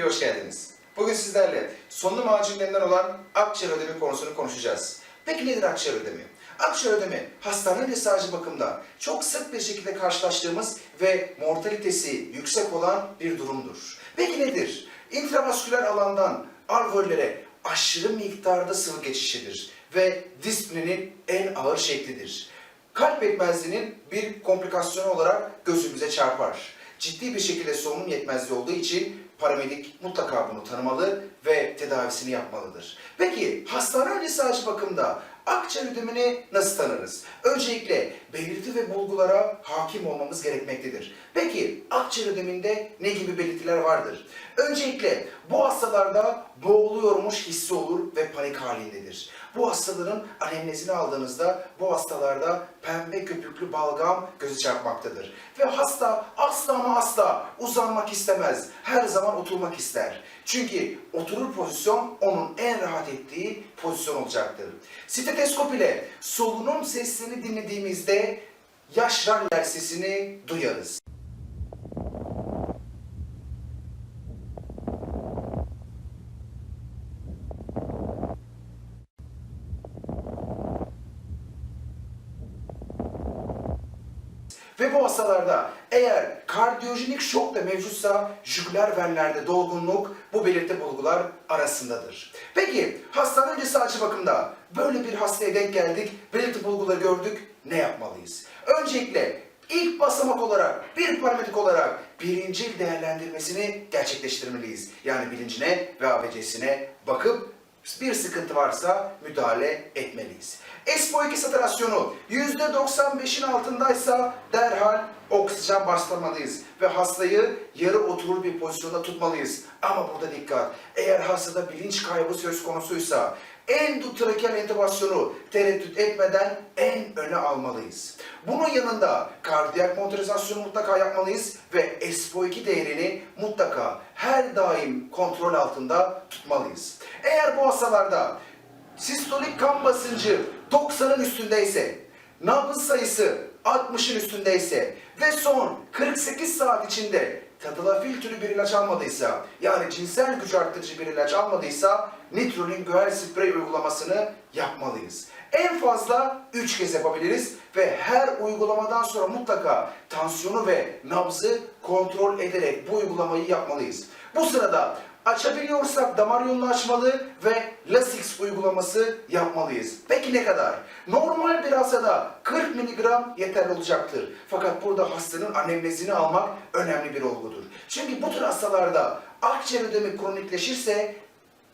TV'ye hoş geldiniz. Bugün sizlerle solunum macunlarından olan akciğer ödemi konusunu konuşacağız. Peki nedir akciğer ödemi? Akciğer ödemi hastane öncesi acil bakımda çok sık bir şekilde karşılaştığımız ve mortalitesi yüksek olan bir durumdur. Peki nedir? İntravasküler alandan alveollere aşırı miktarda sıvı geçişidir ve dispnenin en ağır şeklidir. Kalp yetmezliğinin bir komplikasyonu olarak gözümüze çarpar. Ciddi bir şekilde solunum yetmezliği olduğu için paramedik mutlaka bunu tanımalı ve tedavisini yapmalıdır. Peki hastane öncesi acil bakımda akciğer ödemini nasıl tanırız? Öncelikle belirti ve bulgulara hakim olmamız gerekmektedir. Peki akciğer ödeminde ne gibi belirtiler vardır? Öncelikle bu hastalarda boğuluyormuş hissi olur ve panik halindedir. Bu hastaların anemnezini aldığınızda bu hastalarda pembe köpüklü balgam gözü çarpmaktadır. Ve hasta asla ama asla uzanmak istemez. Her zaman oturmak ister. Çünkü oturur pozisyon onun en rahat ettiği pozisyon olacaktır. Steteskop ile solunum seslerini dinlediğimizde yaşlar sesini duyarız. Ve bu hastalarda eğer kardiyojenik şok da mevcutsa jugüler venlerde dolgunluk bu belirti bulgular arasındadır. Peki hastane öncesi acil bakımda böyle bir hastaya denk geldik, belirti bulguları gördük, ne yapmalıyız? Öncelikle ilk basamak olarak, bir parametrik olarak birincil değerlendirmesini gerçekleştirmeliyiz. Yani bilincine ve ABC'sine bakıp bir sıkıntı varsa müdahale etmeliyiz. ESPO2 satürasyonu %95'in altındaysa derhal oksijen başlamalıyız ve hastayı yarı oturur bir pozisyonda tutmalıyız. Ama burada dikkat, eğer hastada bilinç kaybı söz konusuysa endotrakeal entubasyonu tereddüt etmeden en öne almalıyız. Bunun yanında kardiyak motorizasyonu mutlaka yapmalıyız ve ESPO2 değerini mutlaka her daim kontrol altında tutmalıyız. Bu hastalarda sistolik kan basıncı 90'ın üstündeyse, nabız sayısı 60'ın üstündeyse ve son 48 saat içinde tadalafil türü bir ilaç almadıysa, yani cinsel güç arttırıcı bir ilaç almadıysa nitrolin güzel sprey uygulamasını yapmalıyız. En fazla 3 kez yapabiliriz ve her uygulamadan sonra mutlaka tansiyonu ve nabzı kontrol ederek bu uygulamayı yapmalıyız. Bu sırada açabiliyorsak damar yolunu açmalı ve Lasix uygulaması yapmalıyız. Peki ne kadar? Normal bir hastada 40 mg yeterli olacaktır. Fakat burada hastanın anemnezini almak önemli bir olgudur. Çünkü bu tür hastalarda akciğer ödemi kronikleşirse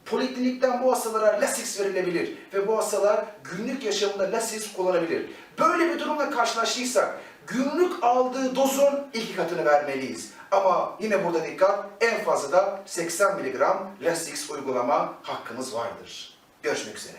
Poliklinikten bu hastalara Lasix verilebilir ve bu hastalar günlük yaşamında Lasix kullanabilir. Böyle bir durumla karşılaştıysak günlük aldığı dozun iki katını vermeliyiz. Ama yine burada dikkat en fazla da 80 mg Lasix uygulama hakkımız vardır. Görüşmek üzere.